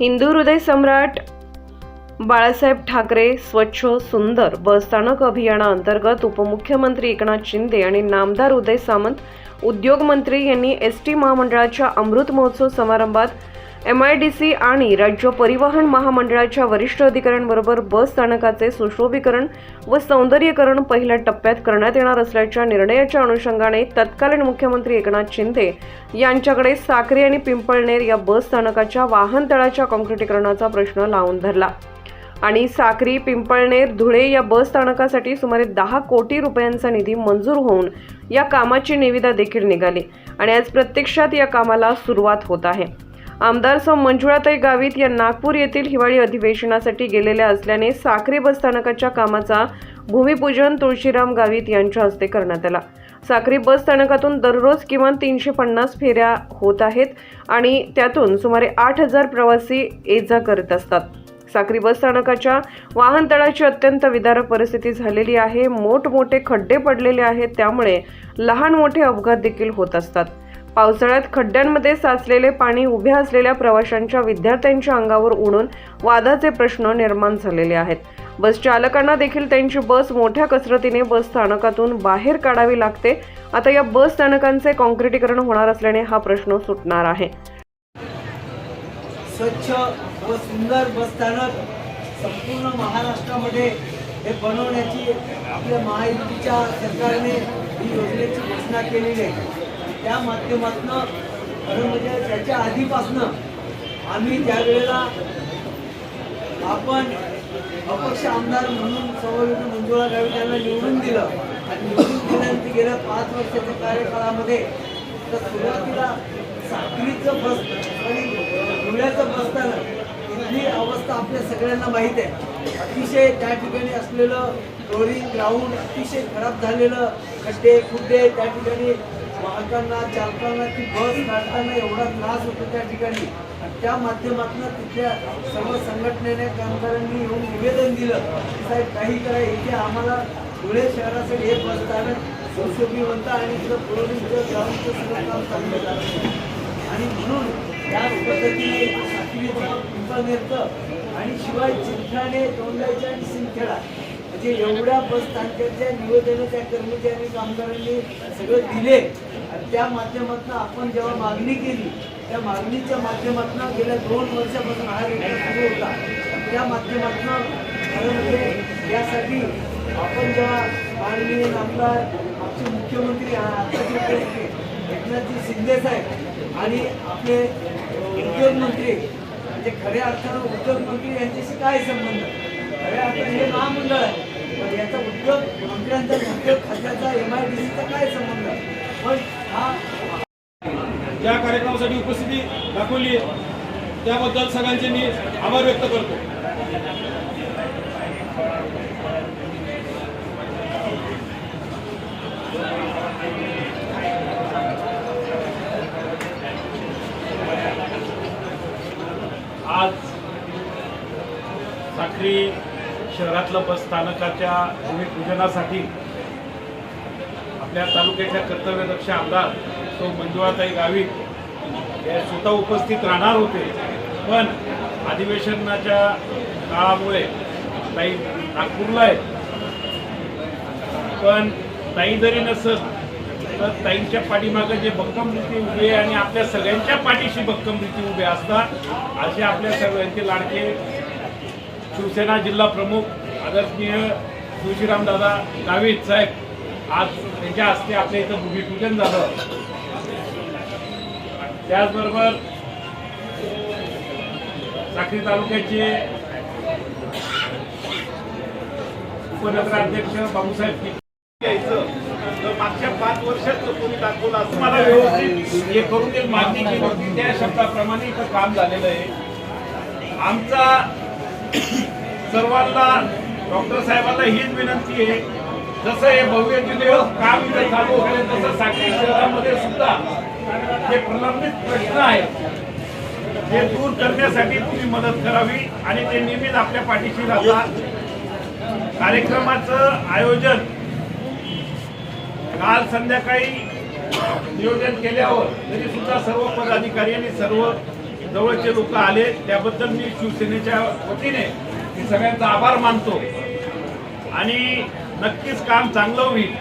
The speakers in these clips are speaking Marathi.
हिंदू हृदय सम्राट बाळासाहेब ठाकरे स्वच्छ सुंदर बसस्थानक अभियानाअंतर्गत उपमुख्यमंत्री एकनाथ शिंदे आणि नामदार उदय सामंत उद्योगमंत्री यांनी एस टी महामंडळाच्या अमृत महोत्सव समारंभात एम आय डी सी आणि राज्य परिवहन महामंडळाच्या वरिष्ठ अधिकाऱ्यांबरोबर बस स्थानकाचे सुशोभीकरण व सौंदर्यीकरण पहिल्या टप्प्यात करण्यात येणार असल्याच्या निर्णयाच्या अनुषंगाने तत्कालीन मुख्यमंत्री एकनाथ शिंदे यांच्याकडे साक्री आणि पिंपळनेर या बस स्थानकाच्या वाहनतळाच्या काँक्रिटीकरणाचा प्रश्न लावून धरला. आणि साक्री पिंपळनेर धुळे या बस स्थानकासाठी सुमारे दहा कोटी रुपयांचा निधी मंजूर होऊन या कामाची निविदा देखील निघाली. आणि आज प्रत्यक्षात या कामाला सुरुवात होत आहे. आमदार सौ मंजुळाताई गावित या नागपूर येथील हिवाळी अधिवेशनासाठी गेलेल्या असल्याने साखरे बस स्थानकाच्या कामाचा भूमिपूजन तुळशीराम गावित यांच्या हस्ते करण्यात आला. साखरी बस स्थानकातून दररोज किमान तीनशे पन्नास फेऱ्या होत आहेत आणि त्यातून सुमारे आठ हजार प्रवासी ये जा करत असतात. साखरी बस स्थानकाच्या वाहनतळाची अत्यंत विदारक परिस्थिती झालेली आहे. मोठमोठे खड्डे पडलेले आहेत. त्यामुळे लहान मोठे अपघात देखील होत असतात. पावसाळ्यात खड्ड्यांमध्ये साचलेले पाणी उभ्या असलेल्या प्रवाशांच्या विद्यार्थ्यांच्या अंगावर उडून वादाचे प्रश्न निर्माण झालेले आहेत. बस चालकांना देखील त्यांची बस मोठ्या कसरतीने बस स्थानकातून बाहेर काढावी लागते. आता या बस स्थानकांचे काँक्रिटीकरण होणार असल्याने हा प्रश्न सुटणार आहे. स्वच्छ व सुंदर बसस्थानक संपूर्ण महाराष्ट्रामध्ये हे बनवण्याची आपल्या महायुतीच्या सरकारने ही योजनेची घोषणा केलेली आहे. त्या माध्यमातनं खरं म्हणजे त्याच्या आधीपासनं आम्ही त्या वेळेला आपण अपक्ष आमदार म्हणून समोर मंजुळा गावी त्यांना निवडून दिलं आणि निवडून दिल्यानंतर गेल्या पाच वर्षाच्या कार्यकाळामध्ये तर सुरुवातीला साखरीचं बस आणि धुळ्याचं बसताना ही अवस्था आपल्या सगळ्यांना माहीत आहे. अतिशय त्या ठिकाणी असलेलं रोडिंग ग्राउंड अतिशय खराब झालेलं खड्डे खुड्डे त्या ठिकाणी वाहकांना चालकांना ती बस काढताना एवढा त्रास होतो त्या ठिकाणी. आणि त्या माध्यमातून तिथल्या सर्व संघटनेने कामगारांनी येऊन निवेदन दिलं की साहेब काही करा इथे आम्हाला धुळे शहरासाठी हे बस स्थानक आणि तिथं पुरवणीचं ग्राउंडचं सगळं काम चांगलं झालं आणि म्हणून त्याच पद्धतीने पिंपळनेरचं आणि शिवाय चिंठाणे तोंडायचं आणि सिंदखेडा म्हणजे एवढ्या बस स्थानकाच्या निवेदनं त्या कर्मचारी कामगारांनी सगळं दिले. आणि त्या माध्यमातून आपण जेव्हा मागणी केली त्या मागणीच्या माध्यमातून गेल्या दोन वर्षापासून हा रेल्वे सुरू होता. त्या माध्यमातून खरं म्हणजे यासाठी आपण जेव्हा माननीय आमदार आमचे मुख्यमंत्री आताचे एकनाथजी शिंदे साहेब आणि आपले उद्योगमंत्री म्हणजे खऱ्या अर्थानं उद्योगमंत्री यांच्याशी काय संबंध? खऱ्या अर्थाने हे महामंडळ आहे. पण याचा उद्योग मंत्र्यांचा उद्योग खात्याचा एम आय डी सीचा काय संबंध? आहे ज्या कार्यक्रमासाठी उपस्थिती दाखवली आहे. त्याबद्दल सगळ्यांचे मी आभार व्यक्त करतो. आज साखरी शहरातलं बस स्थानकाच्या भूमिपूजनासाठी आपल्या तालुक्याच्या कर्तव्यदक्ष आमदार तो मंजुळाताई गावित हे स्वतः उपस्थित राहणार होते. पण अधिवेशनाच्या काळामुळे ताई नागपूरला आहे पण ताई जरी नसत तर ताईंच्या पाठीमागं जे भक्कमरीती उभे आहे आणि आपल्या सगळ्यांच्या पाठीशी भक्कमरीती उभे असतात असे आपल्या सगळ्यांचे लाडके शिवसेना जिल्हा प्रमुख आदरणीय तुळशीराम दादा गावित साहेब आज त्यांच्या हस्ते आपल्या इथं भूमिपूजन झालं. त्याचबरोबर साक्री तालुक्याचे उपनगराध्यक्ष बाबूसाहेब किती यायचं. तर मागच्या पाच वर्षात कोणी दाखवलं असं मला व्यवस्थित हे करून एक मागणी केली होती त्या शब्दाप्रमाणे इथं काम झालेलं आहे. आमचा सर्वांना डॉक्टर साहेबांना हीच विनंती आहे. जसं हे भव्य दिले काम इथं चालू होते तसं सागरी शहरामध्ये सुद्धा हे प्रलंबित प्रश्न आहेत. ते दूर करण्यासाठी तुम्ही मदत करावी आणि ते नियमित आपल्या पाठीशी राहतात कार्यक्रमाचं आयोजन काल संध्याकाळी नियोजन केल्यावर तरी सुद्धा सर्व पदाधिकारी आणि सर्व जवळचे लोक आले. त्याबद्दल मी शिवसेनेच्या वतीने मी सगळ्यांचा आभार मानतो. आणि नक्कीच काम चांगलं होईल.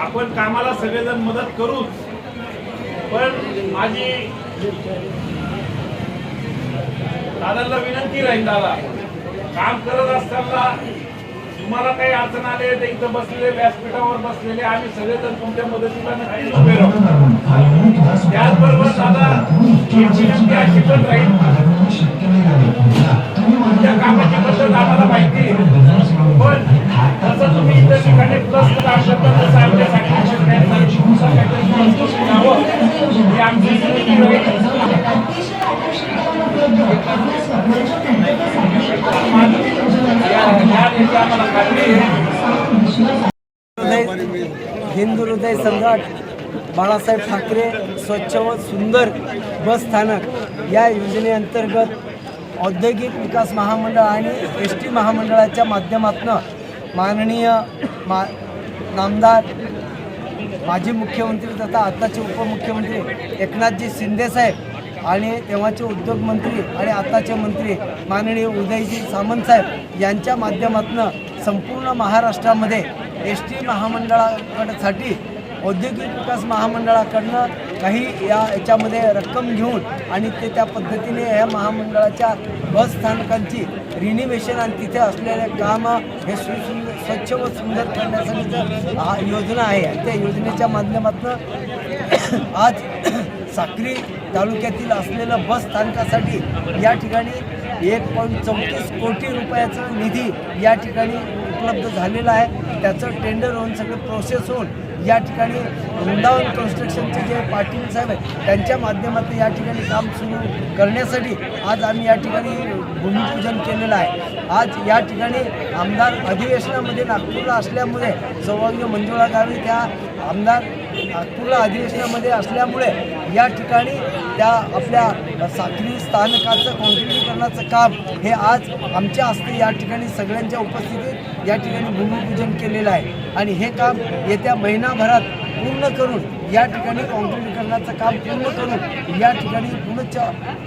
आपण कामाला सगळेजण मदत करूच. पण माझी दादांना विनंती राहील दादा. काम करत असताना तुम्हाला काही अडचण आले तर इथं बसलेले व्यासपीठावर बसलेले आम्ही सगळेजण तुमच्या मदतीला नक्कीच उभे राहू. त्याचबरोबर दादा एक विनंती अशी पण राहील आम्हाला हिंदू हृदय सम्राट बाळासाहेब ठाकरे स्वच्छ व सुंदर बस स्थानक या योजनेअंतर्गत औद्योगिक विकास महामंडळ आणि एस टी महामंडळाच्या माध्यमातून माननीय मा नामदार माजी मुख्यमंत्री तथा आताचे उपमुख्यमंत्री एकनाथजी शिंदेसाहेब आणि तेव्हाचे उद्योगमंत्री आणि आताचे मंत्री माननीय उदयजी सामंत साहेब यांच्या माध्यमातून संपूर्ण महाराष्ट्रामध्ये एस टी महामंडळाकडसाठी औद्योगिक विकास महामंडळाकडनं काही या याच्यामध्ये रक्कम घेऊन आणि ते त्या पद्धतीने या महामंडळाच्या बस स्थानकांची रिनिवेशन आणि तिथे असलेले काम हे सुसुंदर स्वच्छ व सुंदर करण्यासाठीचं हा योजना आहे त्या योजनेच्या माध्यमातून आज साक्री तालुक्यातील असलेलं बस स्थानकासाठी या ठिकाणी एक पॉईंट चौतीस कोटी रुपयाचा निधी या ठिकाणी उपलब्ध झालेला आहे. त्याचं टेंडर होऊन सगळं प्रोसेस होऊन या ठिकाणी वृंदावन कन्स्ट्रक्शनचे जे पाटील साहेब आहेत त्यांच्या माध्यमातून या ठिकाणी काम सुरू करण्यासाठी आज आम्ही या ठिकाणी भूमिपूजन केलेलं आहे. आज या ठिकाणी आमदार अधिवेशनामध्ये नागपूरला असल्यामुळे सौभाग्य मंजुळा गावी त्या आमदार नागपूरला अधिवेशनामध्ये असल्यामुळे या ठिकाणी त्या आपल्या साखरी स्थानकाचं कॉन्क्रिटीकरणाचं काम हे आज आमच्या हस्ते या ठिकाणी सगळ्यांच्या उपस्थितीत या ठिकाणी भूमिपूजन केलेलं आहे. आणि हे काम येत्या महिनाभरात पूर्ण करून या ठिकाणी कॉन्क्रिटीकरणाचं काम पूर्ण करून या ठिकाणी पुनश्च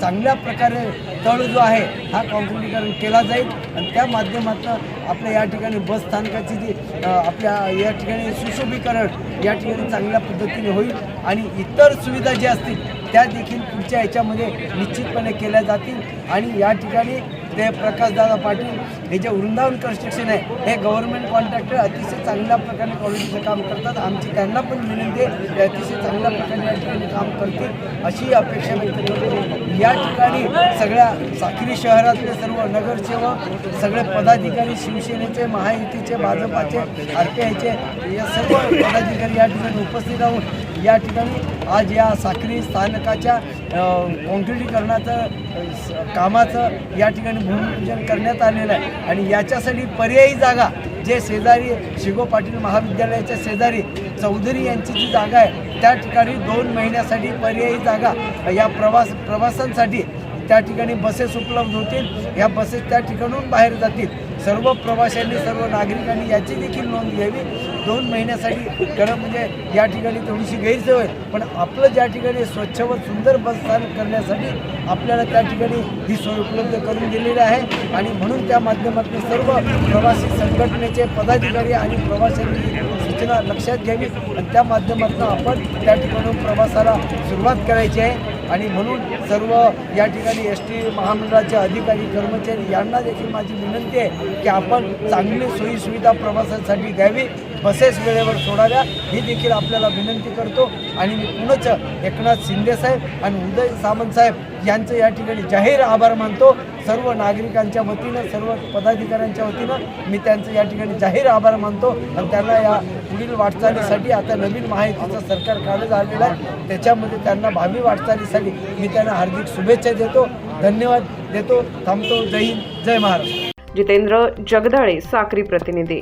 चांगल्या प्रकारे तळ जो आहे हा कॉन्क्रिटीकरण केला जाईल. आणि त्या माध्यमातून आपल्या या ठिकाणी बस स्थानकाची जी आपल्या या ठिकाणी सुशोभीकरण या ठिकाणी चांगल्या पद्धतीने होईल. आणि इतर सुविधा ज्या असतील त्या देखील पुढच्या याच्यामध्ये निश्चितपणे केल्या जातील. आणि या ठिकाणी ते प्रकाशदादा पाटील हे जे वृंदावन कन्स्ट्रक्शन आहे हे गव्हर्नमेंट कॉन्ट्रॅक्टर अतिशय चांगल्या प्रकारे क्वालिटीचं काम करतात. आमची त्यांना पण विनंती आहे ते अतिशय चांगल्या प्रकारे या ठिकाणी काम करतील अशी अपेक्षा व्यक्त करतो. या ठिकाणी सगळ्या साखरी शहरातले सर्व नगरसेवक सगळे पदाधिकारी शिवसेनेचे महायुतीचे भाजपाचे आर पी आयचे या सर्व पदाधिकारी या ठिकाणी उपस्थित राहून या ठिकाणी आज या साखरी स्थानकाच्या कॉन्क्रिटीकरणाचं कामाचं या ठिकाणी भूमिपूजन करण्यात आलेलं आहे. आणि याच्यासाठी पर्यायी जागा जे शेजारी शिगो पाटील महाविद्यालयाच्या शेजारी चौधरी यांची जी जागा आहे त्या ठिकाणी दोन महिन्यासाठी पर्यायी जागा या प्रवास प्रवासांसाठी त्या ठिकाणी बसेस उपलब्ध होतील. या बसेस त्या ठिकाणून बाहेर जातील. सर्व प्रवाशांनी सर्व नागरिकांनी याची देखील नोंद घ्यावी. दोन महिन्यासाठी खरं म्हणजे या ठिकाणी थोडीशी गैरसोय पण आपलं ज्या ठिकाणी स्वच्छ व सुंदर बस स्थानक करण्यासाठी आपल्याला त्या ठिकाणी ही सोय उपलब्ध करून दिलेली आहे. आणि म्हणून त्या माध्यमातून सर्व प्रवासी संघटनेचे पदाधिकारी आणि प्रवाशांनी सूचना लक्षात घ्यावी. आणि त्या माध्यमातून आपण त्या ठिकाणून प्रवासाला सुरुवात करायची आहे. आणि म्हणून सर्व या ठिकाणी एस टी महामंडळाचे अधिकारी कर्मचारी यांना देखील माझी विनंती आहे की आपण चांगली सोयीसुविधा प्रवासासाठी द्यावी. बसेस वेळेवर सोडाव्या ही देखील आपल्याला विनंती करतो. आणि मी पुनच एकनाथ शिंदेसाहेब आणि उदय सामंत साहेब यांचं या ठिकाणी जाहीर आभार मानतो. सर्व नागरिकांच्या वतीनं सर्व पदाधिकाऱ्यांच्या वतीनं मी त्यांचं या ठिकाणी जाहीर आभार मानतो. आणि त्यांना या पुढील वाटचालीसाठी आता नवीन महायुतीचं सरकार काढलं झालेलं आहे. त्याच्यामध्ये त्यांना भावी वाटचालीसाठी मी त्यांना हार्दिक शुभेच्छा देतो. धन्यवाद देतो. थांबतो. जय हिंद. जय महाराष्ट्र. जितेंद्र जगदाळे साक्री प्रतिनिधी.